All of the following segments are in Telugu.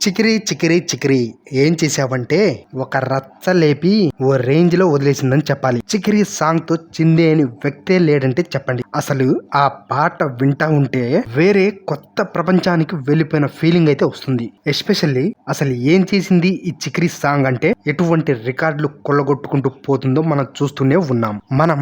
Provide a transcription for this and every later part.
చికిరి చికిరి చికిరి. ఏం చేసావంటే ఒక రచ్చ లేపి ఓ రేంజ్లో వదిలేసిందని చెప్పాలి. చికిరి సాంగ్తో చిందే అని వ్యక్తే లేడంటే చెప్పండి. అసలు ఆ పాట వింటా ఉంటే వేరే కొత్త ప్రపంచానికి వెళ్ళిపోయిన ఫీలింగ్ అయితే వస్తుంది. ఎస్పెషల్లీ అసలు ఏం చేసింది ఈ చికిరి సాంగ్ అంటే ఎటువంటి రికార్డులు కొల్లగొట్టుకుంటూ పోతుందో మనం చూస్తూనే ఉన్నాం. మనం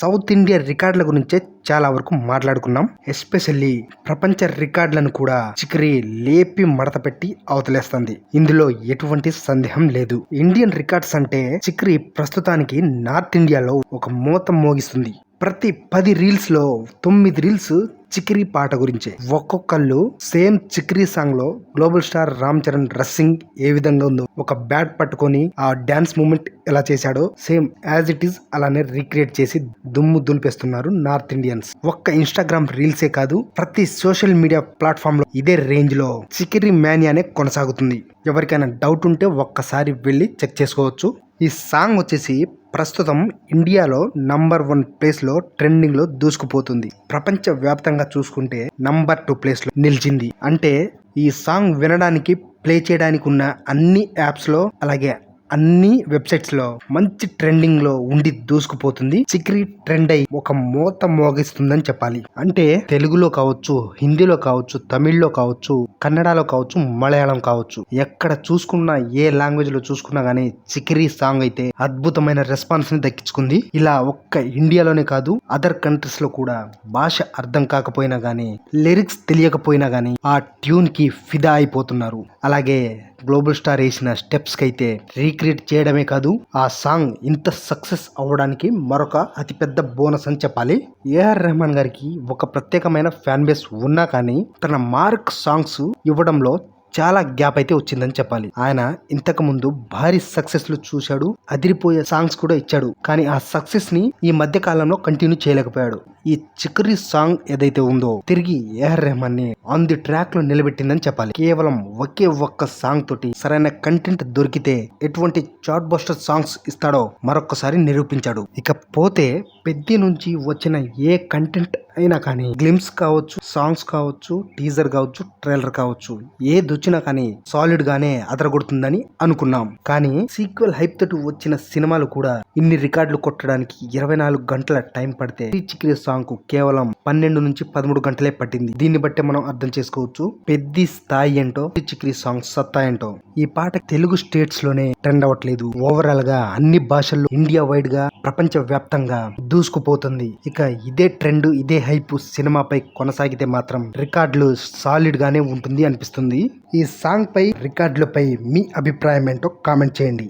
సౌత్ ఇండియా రికార్డుల గురించే చాలా వరకు మాట్లాడుకున్నాం. ఎస్పెషల్లీ ప్రపంచ రికార్డులను కూడా చికరి లేపి మడత పెట్టి అవతలేస్తుంది. ఇందులో ఎటువంటి సందేహం లేదు. ఇండియన్ రికార్డ్స్ అంటే చిక్రీ ప్రస్తుతానికి నార్త్ ఇండియాలో ఒక మూత మోగిస్తుంది. ప్రతి పది రీల్స్లో తొమ్మిది రీల్స్ చిక్రీ పాట గురించే. ఒక్కొక్కళ్ళు సేమ్ చిక్రీ సాంగ్లో global star Ram Charan dressing ఏ విధంగా ఉందో ఒక బ్యాట్ పట్టుకొని ఆ డాన్స్ మూమెంట్ ఎలా చేశాడో సేమ్ యాజ్ ఇట్ ఈస్ అలానే రీక్రియేట్ చేసి దుమ్ము దులిపేస్తున్నారు నార్త్ ఇండియన్స్. ఒక్క ఇన్స్టాగ్రామ్ రీల్సే కాదు ప్రతి సోషల్ మీడియా ప్లాట్ఫామ్లో ఇదే రేంజ్లో చికిరి మ్యానియానే కొనసాగుతుంది. ఎవరికైనా డౌట్ ఉంటే ఒక్కసారి వెళ్ళి చెక్ చేసుకోవచ్చు. ఈ సాంగ్ వచ్చేసి ప్రస్తుతం ఇండియాలో నంబర్ వన్ ప్లేస్లో ట్రెండింగ్లో దూసుకుపోతుంది. ప్రపంచ వ్యాప్తంగా చూసుకుంటే నంబర్ టూ ప్లేస్లో నిలిచింది. అంటే ఈ సాంగ్ వినడానికి ప్లే చేయడానికి ఉన్న అన్ని యాప్స్లో అలాగే అన్ని వెబ్సైట్స్లో మంచి ట్రెండింగ్లో ఉండి దూసుకుపోతుంది. చిక్రీ ట్రెండ్ అయి ఒక మూత మోగిస్తుందని చెప్పాలి. అంటే తెలుగులో కావచ్చు హిందీలో కావచ్చు తమిళ్ళో కావచ్చు కన్నడలో కావచ్చు మలయాళం కావచ్చు. ఎక్కడ చూసుకున్నా ఏ లాంగ్వేజ్లో చూసుకున్నా గానీ చిక్రీ సాంగ్ అయితే అద్భుతమైన రెస్పాన్స్ని దక్కించుకుంది. ఇలా ఒక్క ఇండియాలోనే కాదు అదర్ కంట్రీస్లో కూడా భాష అర్థం కాకపోయినా గానీ లిరిక్స్ తెలియకపోయినా గానీ ఆ ట్యూన్కి ఫిదా అయిపోతున్నారు. అలాగే గ్లోబల్ స్టార్ వేసిన స్టెప్స్కి అయితే రీక్రియేట్ చేయడమే కాదు ఆ సాంగ్ ఇంత సక్సెస్ అవ్వడానికి మరొక అతిపెద్ద బోనస్ అని చెప్పాలి. ఏఆర్ రెహమాన్ గారికి ఒక ప్రత్యేకమైన ఫ్యాన్ బేస్ ఉన్నా కానీ తన మార్క్ సాంగ్స్ ఇవ్వడంలో చాలా గ్యాప్ అయితే వచ్చిందని చెప్పాలి. ఆయన ఇంతకు ముందు భారీ సక్సెస్లు చూశాడు అదిరిపోయే సాంగ్స్ కూడా ఇచ్చాడు. కానీ ఆ సక్సెస్ని ఈ మధ్య కాలంలో కంటిన్యూ చేయలేకపోయాడు. ఈ చికరీ సాంగ్ ఏదైతే ఉందో తిరిగి ఏఆర్ రెహమాన్ని ఆన్ ది ట్రాక్లో నిలబెట్టిందని చెప్పాలి. కేవలం ఒకే ఒక్క సాంగ్ తోటి సరైన కంటెంట్ దొరికితే ఎటువంటి చాట్ బస్టర్ సాంగ్స్ ఇస్తాడో మరొకసారి నిరూపించాడు. ఇక పోతే పెద్ద నుంచి వచ్చిన ఏ కంటెంట్ అయినా కానీ గ్లిమ్స్ కావచ్చు సాంగ్స్ కావచ్చు టీజర్ కావచ్చు ట్రైలర్ కావచ్చు ఏది వచ్చినా కానీ సాలిడ్ గానే అదరగొడుతుందని అనుకున్నాం. కానీ సీక్వెల్ హైప్ తోటి వచ్చిన సినిమాలు కూడా ఇన్ని రికార్డులు కొట్టడానికి ఇరవై నాలుగు గంటల టైం పడితే ఈ చిక్రీ సాంగ్కు కేవలం పన్నెండు నుంచి పదమూడు గంటలే పట్టింది. దీన్ని బట్టి మనం అర్థం చేసుకోవచ్చు. పెద్ద స్థాయి ఏంటో చిక్రీ సాంగ్ సత్తా ఏంటో. ఈ పాట తెలుగు స్టేట్స్లోనే ట్రెండ్ అవ్వట్లేదు. ఓవరాల్గా అన్ని భాషల్లో ఇండియా వైడ్గా ప్రపంచ వ్యాప్తంగా దూసుకుపోతుంది. ఇక ఇదే ట్రెండ్ ఇదే హైప్ సినిమాపై కొనసాగితే మాత్రం రికార్డులు సాలిడ్ గానే ఉంటుంది అనిపిస్తుంది. ఈ సాంగ్ పై రికార్డులపై మీ అభిప్రాయం ఏంటో కామెంట్ చేయండి.